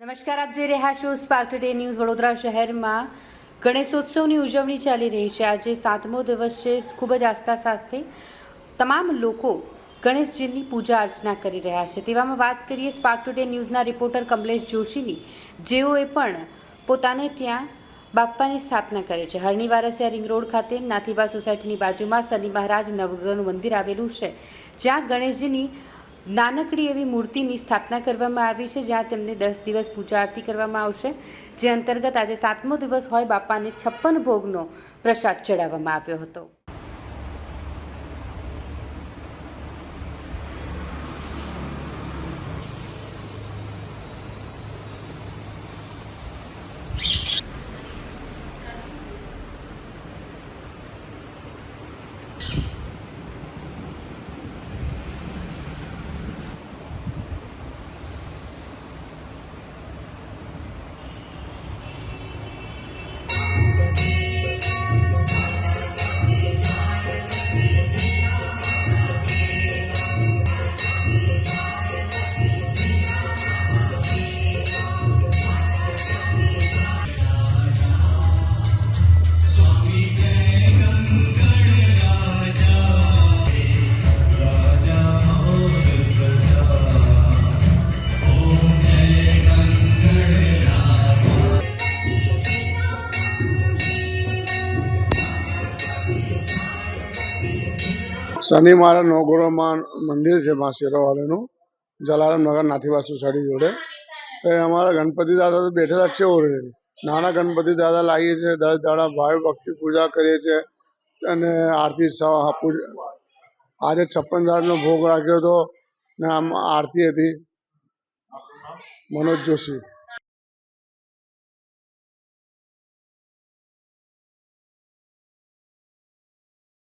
નમસ્કાર, આપ જોઈ રહ્યા છો સ્પાર્ક ટુડે ન્યૂઝ વડોદરા શહેરમાં. ગણેશોત્સવની ઉજવણી ચાલી રહી છે. આજે સાતમો દિવસ છે. ખૂબ જ આસ્થા સાથે તમામ લોકો ગણેશજીની પૂજા અર્ચના કરી રહ્યા છે. તેવામાં વાત કરીએ સ્પાર્ક ટુડે ન્યૂઝના રિપોર્ટર કમલેશ જોશીની. જેઓએ પણ પોતાને ત્યાં બાપ્પાની સ્થાપના કરે છે. હરણી વારસિયા રિંગ રોડ ખાતે નાથીબા સોસાયટીની બાજુમાં શનિ મહારાજ નવગ્રહનું મંદિર આવેલું છે, જ્યાં ગણેશજીની નાનકડી એવી મૂર્તિની સ્થાપના કરવામાં આવી છે, જ્યાં તેમને દસ દિવસ પૂજા આરતી કરવામાં આવશે. જે અંતર્ગત આજે સાતમો દિવસ હોય બાપાને છપ્પન ભોગનો પ્રસાદ ચડાવવામાં આવ્યો હતો. શનિ મારા નવગોળમાં મંદિર છે મા શેરોવાળાનું. જલારામ નગર નાથીવા સોસાયટી જોડે. તો અમારા ગણપતિ દાદા તો બેઠેલા છે ઓલરેડી. નાના ગણપતિ દાદા લાવીએ છીએ દસ દાડા ભાવ ભક્તિ પૂજા કરીએ છીએ અને આરતી આજે છપ્પન રાતનો ભોગ રાખ્યો હતો ને આમ આરતી હતી. મનોજ જોશી.